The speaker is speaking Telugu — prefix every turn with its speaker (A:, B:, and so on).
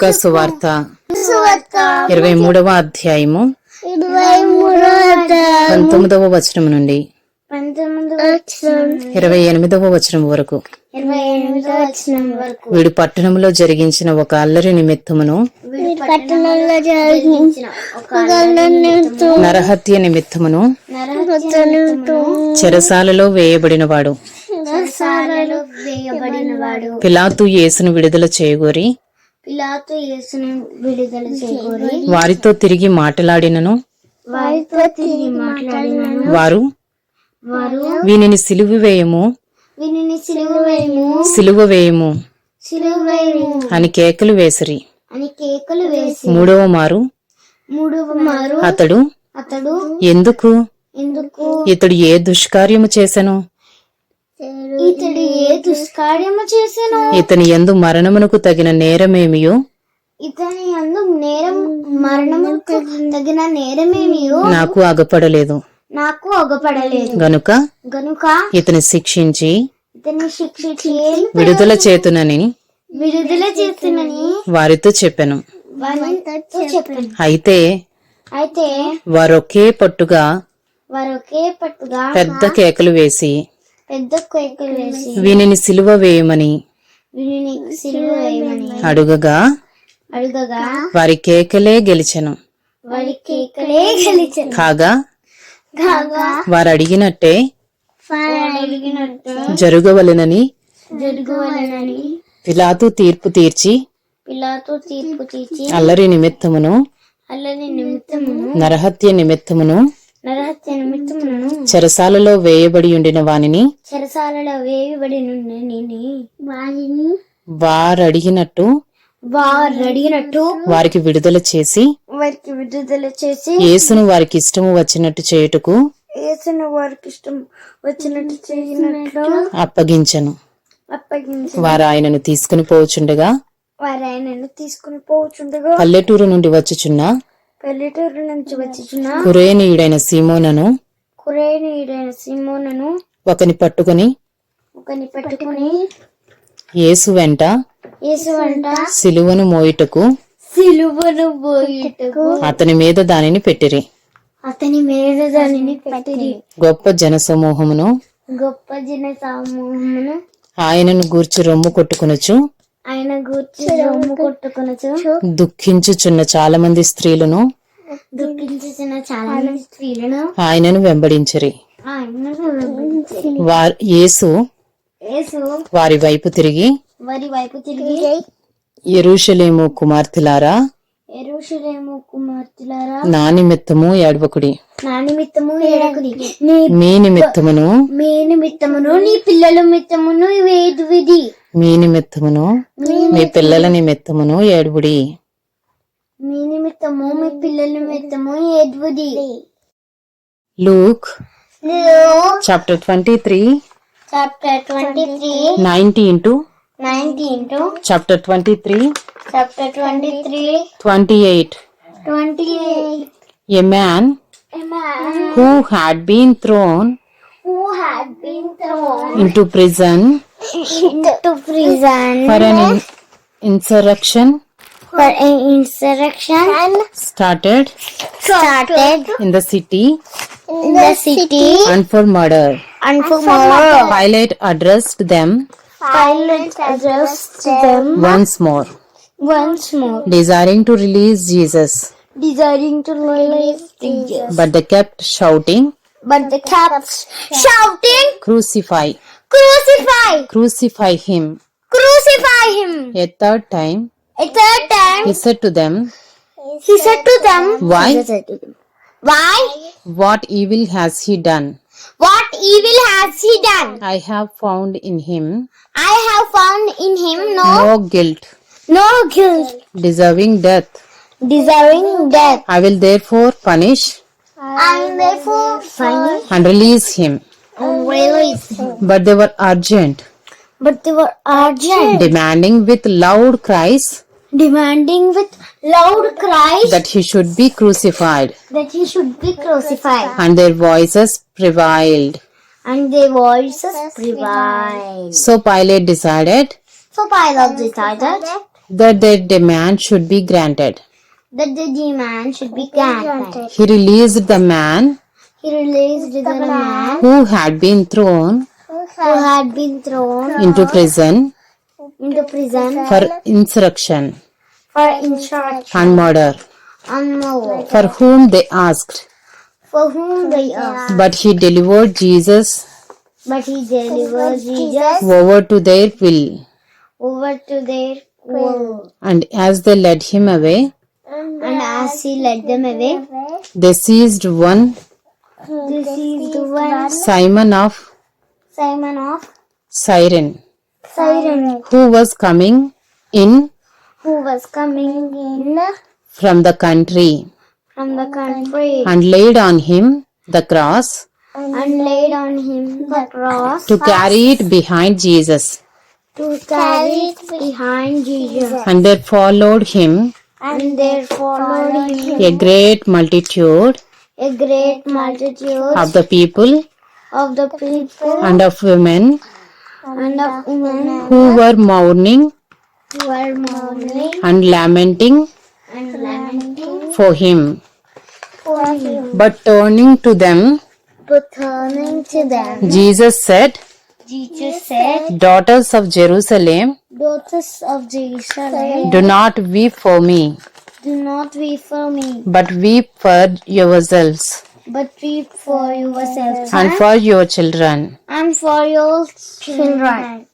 A: సువార్త. ఇరవై మూడవ అధ్యాయము. పంతొమ్మిదవ వచనం నుండి. ఇరవై ఎనిమిదవ వచనం వరకు. వీడు పట్టణంలో జరిగించిన ఒక అల్లరి నిమిత్తమును నరహత్య నిమిత్తమును చెరసాలలో వేయబడినవాడు. పిలాతు యేసును విడుదల చేయగోరి
B: పిలాతు యేసును విడుదల చేయగోరి
A: వారితో తిరిగి మాట్లాడినను.
B: వారితో తిరిగి మాట్లాడినాను.
A: వారు
B: వారు
A: వీనిని సిలువ వేయము.
B: వీనిని సిలువ వేయము.
A: సిలువ వేయము.
B: సిలువ వేయము.
A: అని కేకలు వేసిరి.
B: అని కేకలు వేసి
A: మూడవ మారు
B: మూడవ మారు
A: అతడు
B: అతడు
A: ఎందుకు?
B: ఎందుకు?
A: ఇతడు ఏ దుష్కార్యము చేసెను?
B: ఇతడు ఏ దుష్కార్యము చేసెను?
A: ఇతని ఎందు మరణమునకు తగిన నేరమేమియో?
B: ఇతని అందు నేరం మరణముకు తగిన నేరమేమియో?
A: నాకు అగపడలేదు.
B: నాకు ఒగపడలేదు
A: గనుక
B: గనుక
A: ఇతని శిక్షించి
B: ఇతని శిక్షించి
A: విడుదల చేతునని
B: విడుదల చేస్తునని
A: వారితో చెప్పెను. అయితే
B: అయితే
A: వారొకే పట్టుగా
B: వారు ఒకే పట్టుగా
A: పెద్ద కేకలు వేసి
B: పెద్ద కేకలు వేసి
A: వీనిని సిలువ వేయమని
B: వీరిని సిలువ వేయమని
A: అడుగగా
B: అడుగగా
A: వారి కేకలే గెలిచెను.
B: వారి కేకలే గెలిచను.
A: కాగా
B: కాగా
A: వారు అడిగినట్టే జరుగవలెనని
B: జరుగువలనని
A: పిలాతు తీర్పు తీర్చి
B: పిలాతో తీర్పు తీర్చి
A: అల్లరి నిమిత్తమును
B: అల్లరి నిమిత్తమును
A: నరహత్య నిమిత్తమును చెరసాలలో వేయబడి ఉండిన వానిని
B: చెరసాలలో వేయబడి నుండి వారిని
A: వారడిగినట్టు
B: వారు అడిగినట్టు
A: వారికి విడుదల చేసి
B: వారికి విడుదల చేసి
A: యేసును వారికి ఇష్టము వచ్చినట్టు చేయుటకు
B: వేసిన వారికి ఇష్టం వచ్చినట్టు చేసినట్లు
A: అప్పగించెను.
B: అప్పగించి
A: వారు ఆయనను తీసుకుని పోవచుండగా
B: వారు ఆయనను తీసుకుని పోవచ్చుండగా
A: పల్లెటూరు నుండి వచ్చుచున్న
B: పల్లెటూరు నుంచి వచ్చిన
A: కురేనీయుడైన సీమోనను
B: కురేనీయుడైన సిమోనను
A: ఒకని పట్టుకుని
B: ఒకని పట్టుకుని
A: యేసు వెంట
B: యేసు వంట
A: సిలువను మోయుటకు
B: సిలువను పోయిటకు
A: అతని మీద దానిని పెట్టిరి.
B: అతని మీద దానిని పెట్టిరి.
A: గొప్ప జనసమూహమును
B: గొప్ప జన సమూహమును
A: ఆయనను గూర్చి రొమ్ము కొట్టుకొనుచు
B: ఆయన గూర్చి రొమ్ము కొట్టుకొనచ్చు.
A: దుఃఖించుచున్న చాలా మంది స్త్రీలను
B: దుఃఖించిన చాలా మంది స్త్రీలను
A: ఆయనను వెంబడించిరి.
B: ఆయనను
A: వారు యేసు
B: యేసు
A: వారి వైపు తిరిగి
B: వారి వైపు తిరిగి
A: ఎరుషలేము కుమార్తెలారా
B: ఎరుషలేము కుమార్తెలారా
A: నా నిమిత్తము ఏడవకుడి.
B: నా నిమిత్తము ఏడకుడి
A: మీ నిమిత్తమును
B: మీ నిమిత్తమును నీ పిల్లల నిమిత్తమును వేదు విధి
A: మీ నిమిత్తమును మీ పిల్లల నిమిత్తమును ఏడువుడి.
B: మీ నిమిత్తము మీ పిల్లల నిమిత్తము ఏదువుది
A: Luke chapter twenty three.
B: Chapter twenty three.
A: Nineteen to
B: nineteen to
A: chapter twenty three.
B: Chapter twenty three.
A: Twenty eight.
B: Twenty eight.
A: A man who had been thrown
B: who had been thrown
A: into prison
B: into prison
A: for an in- insurrection?
B: For an insurrection?
A: Started?
B: Started.
A: In the city?
B: In the city.
A: and for murder.
B: and for more.
A: Pilate addressed them?
B: Pilate addressed them.
A: Once more,
B: once more,
A: desiring to release Jesus,
B: desiring to release Jesus.
A: but they kept shouting,
B: But they kept shouting,
A: Crucify,
B: Crucify!
A: crucify him.
B: Crucify him!
A: A third time
B: A third time,
A: he said to them,
B: he said to them,
A: Why?
B: Why?
A: What evil has he done?
B: What evil has he done?
A: I have found in him
B: I have found in him no,
A: no guilt,
B: no guilt,
A: deserving death.
B: deserving death.
A: I will therefore punish
B: I will therefore find
A: and release him. But they were urgent,
B: But they were urgent,
A: demanding with loud cries
B: demanding with loud cries
A: that he should be crucified,
B: that he should be crucified.
A: and their voices prevailed.
B: And their voices prevailed.
A: So Pilate decided
B: So Pilate decided
A: that their demand should be granted.
B: that the demand should be granted.
A: He released the man
B: He released the man
A: who had been thrown
B: who had been thrown
A: into prison
B: into prison
A: for insurrection
B: for insurrection
A: and murder,
B: and more,
A: for whom they asked.
B: for whom they asked.
A: But he delivered Jesus
B: But he delivered Jesus
A: over to their will,
B: over to their will.
A: and as they led him away,
B: And as he led them away,
A: they seized one
B: this is the one
A: Simon of
B: Simon of
A: Siren.
B: Cyrene
A: who was coming in
B: who was coming in
A: from the country,
B: from the country
A: and laid on him the cross
B: and laid on him the cross
A: to carry it behind Jesus.
B: to carry it behind Jesus.
A: And there followed him
B: And there followed him
A: a great multitude
B: a great multitude
A: of the people
B: of the people
A: and of women
B: and of women
A: who were mourning
B: who were mourning
A: and lamenting
B: and lamenting
A: for him.
B: for him.
A: But turning to them,
B: But turning to them,
A: Jesus said,
B: Jesus said,
A: Daughters of Jerusalem,
B: Daughters of Jerusalem,
A: do not weep for me,
B: do not weep for me,
A: but weep for yourselves
B: but weep for yourselves
A: and for your children.
B: and for your children.